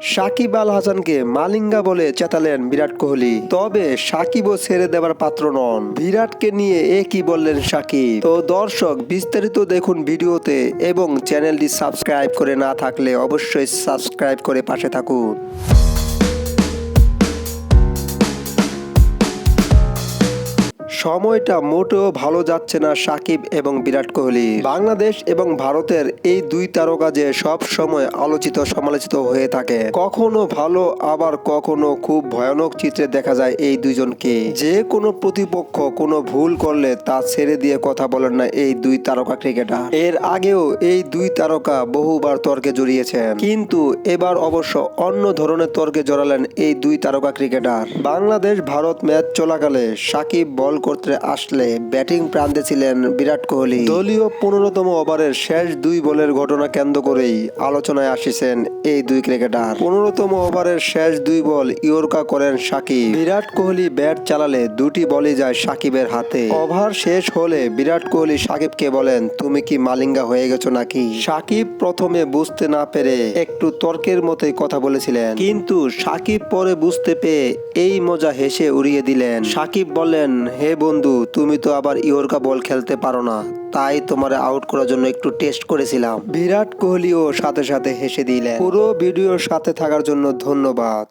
সাকিব আল হাসানকে মালিঙ্গা বলে চেতালেন বিরাট কোহলি। তবে সাকিবও ছেড়ে দেবার পাত্র নন। বিরাটকে নিয়ে এ কি বললেন সাকিব? তো দর্শক, বিস্তারিত দেখুন ভিডিওতে এবং চ্যানেলটি সাবস্ক্রাইব করে না থাকলে অবশ্যই সাবস্ক্রাইব করে পাশে থাকুন। সময়টা মোটেও ভালো যাচ্ছে না সাকিব এবং বিরাট কোহলি। বাংলাদেশ এবং ভারতের এই দুই তারকা যে সব সময় আলোচিত, সমালোচিত হয়ে থাকে, কখনো ভালো, আবার কখনো খুব ভয়ানক চিত্রে দেখা যায় এই দুইজনকে। যে কোনো প্রতিপক্ষ কোনো ভুল করলে তা ছেড়ে দিয়ে কথা বলেন না এই দুই তারকা ক্রিকেটার। এর আগেও এই দুই তারকা বহুবার তর্কে জড়িয়েছেন, কিন্তু এবার অবশ্য অন্য ধরনের তর্কে জড়ালেন এই দুই তারকা ক্রিকেটার। বাংলাদেশ ভারত ম্যাচ চলাকালে সাকিব বল করতে আসলে ব্যাটিং প্রান্তে ছিলেন বিরাট কোহলি। দলীয় পনেরোতম ওভারের শেষ দুই বলের ঘটনা কেন্দ্র করেই আলোচনায় আসিছেন এই দুই ক্রিকেটার। পনেরোতম ওভারের শেষ দুই বল ইয়র্কা করেন সাকিব। বিরাট কোহলি ব্যাট চালালে দুটি বলই যায় সাকিবের হাতে। ওভার শেষ হলে বিরাট কোহলি সাকিবকে বলেন, তুমি কি মালিঙ্গা হয়ে গেছো নাকি? সাকিব প্রথমে বুঝতে না পেরে একটু তর্কের মতোই কথা বলেছিলেন। কিন্তু সাকিব পরে বুঝতে পেয়ে এই মজা হেসে উড়িয়ে দিলেন। সাকিব বললেন, হে বন্ধু, তুমি তো আবার ইয়র্কা বল খেলতে পারো না। তাই তোমার আউট করার জন্য একটু টেস্ট করেছিলাম। বিরাট কোহলিও সাথে সাথে হেসে দিলেন। পুরো ভিডিওর সাথে থাকার জন্য ধন্যবাদ।